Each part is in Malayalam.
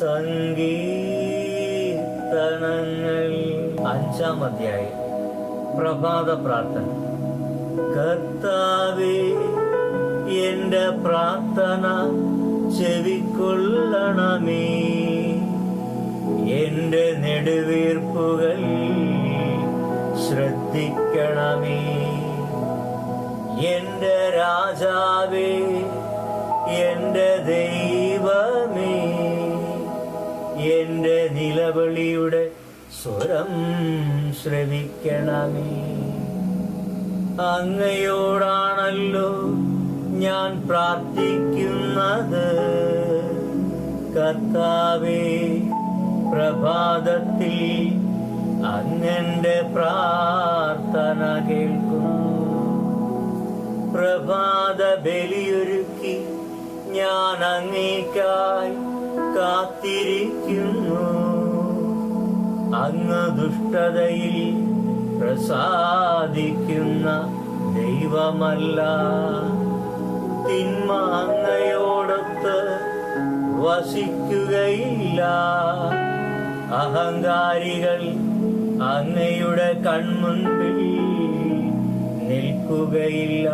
സങ്കീർത്തനങ്ങൾ അഞ്ചാം അധ്യായം. പ്രഭാത പ്രാർത്ഥന. കർത്താവേ എന്റെ പ്രാർത്ഥന ചെവിക്കൊള്ളണമേ. എന്റെ നെടുവീർപ്പുകൾ ശ്രദ്ധിക്കണമേ. എന്റെ രാജാവേ എന്റെ ദൈവമേ എന്റെ നിലവിളിയുടെ സ്വരം ശ്രവിക്കണമേ. അങ്ങയോടാണല്ലോ ഞാൻ പ്രാർത്ഥിക്കുന്നത്. കർത്താവേ പ്രഭാതത്തിൽ അങ്ങന്റെ പ്രാർത്ഥന കേൾക്കുന്നു. പ്രഭാത ബലിയൊരുക്കി ഞാൻ അങ്ങേക്കായി കാത്തിരിക്കുന്നു. അങ്ങ് ദുഷ്ടതയിൽ പ്രസാദിക്കുന്ന ദൈവമല്ല. തിന്മ അങ്ങയോടൊത്ത് വസിക്കുകയില്ല. അഹങ്കാരികൾ അങ്ങയുടെ കൺമുൻപിൽ നിൽക്കുകയില്ല.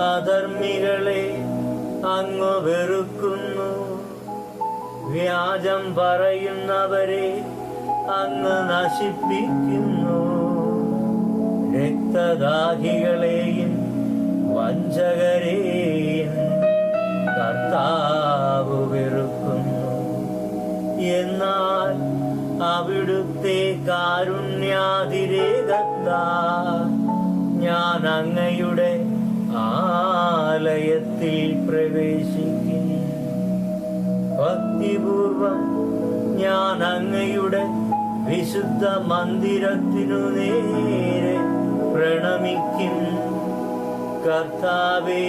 അധർമ്മികളെ അങ്ങ് വെറുക്കുന്നു. വ്യാജം പറയുന്നവരെ അങ്ങ് നശിപ്പിക്കുന്നു. രക്തദാഹികളെയും വഞ്ചകരെയും കർത്താവ് വെറുക്കുന്നു. എന്നാൽ അവിടുത്തെ കാരുണ്യാതിരേകത്താ ഞാൻ അങ്ങയുടെ ആലയത്തിൽ പ്രവേശിക്കും ഭക്തിപൂർവം ഞാൻ അങ്ങയുടെ വിശുദ്ധ മന്ദിരത്തിനു നേരെ പ്രണമിക്കും. കർത്താവേ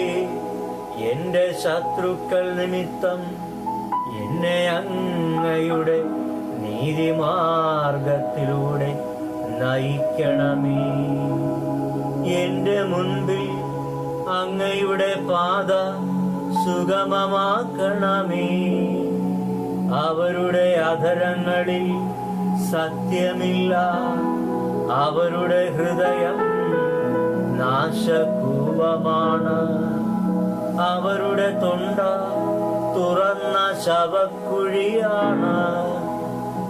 എന്റെ ശത്രുക്കൾ നിമിത്തം എന്നെ അങ്ങയുടെ നീതിമാർഗത്തിലൂടെ നയിക്കണമേ. എന്റെ മുൻപിൽ അങ്ങയുടെ പാത സുഗമമാക്കണമേ. അവരുടെ അധരങ്ങളിൽ സത്യമില്ല. അവരുടെ ഹൃദയം നാശകൂപമാണ്. അവരുടെ തൊണ്ട തുറന്ന ശവക്കുഴിയാണ്.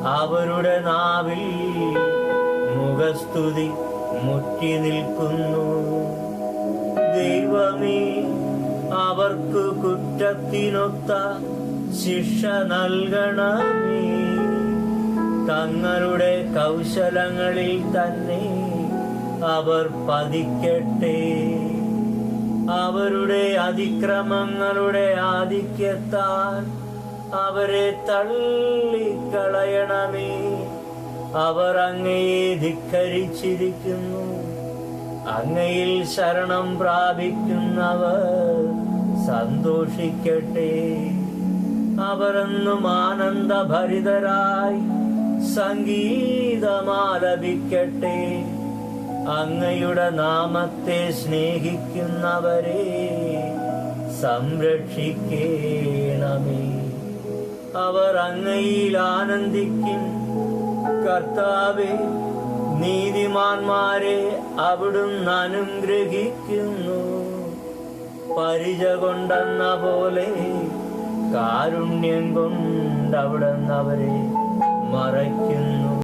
അവരുടെ നാവിൽ മുഖസ്തുതി മുറ്റി നിൽക്കുന്നു. ദൈവമേ അവർക്ക് കുറ്റത്തിനൊത്ത ശിക്ഷ നൽകണമേ. തങ്ങളുടെ കൗശലങ്ങളിൽ തന്നെ അവർ പതിക്കട്ടെ. അവരുടെ അതിക്രമങ്ങളുടെ ആധിക്യത്താൽ അവരെ തള്ളിക്കളയണമേ. അവർ അങ്ങയെ ധിക്കരിച്ചിരിക്കുന്നു. അങ്ങയിൽ ശരണം പ്രാപിക്കുന്നവർ സന്തോഷിക്കട്ടെ. അവരെന്നും ആനന്ദഭരിതരായി സംഗീതമാലപിക്കട്ടെ അങ്ങയുടെ നാമത്തെ സ്നേഹിക്കുന്നവരെ സംരക്ഷിക്കേണമേ. അവർ അങ്ങയിൽ ആനന്ദിക്കും. കർത്താവെ നീതിമാന്മാരെ അവിടുന്ന് അനുഗ്രഹിക്കുന്നു. പരിച കൊണ്ടെന്ന പോലെ കാരുണ്യം കൊണ്ടവിടന്നവരെ മറയ്ക്കുന്നു.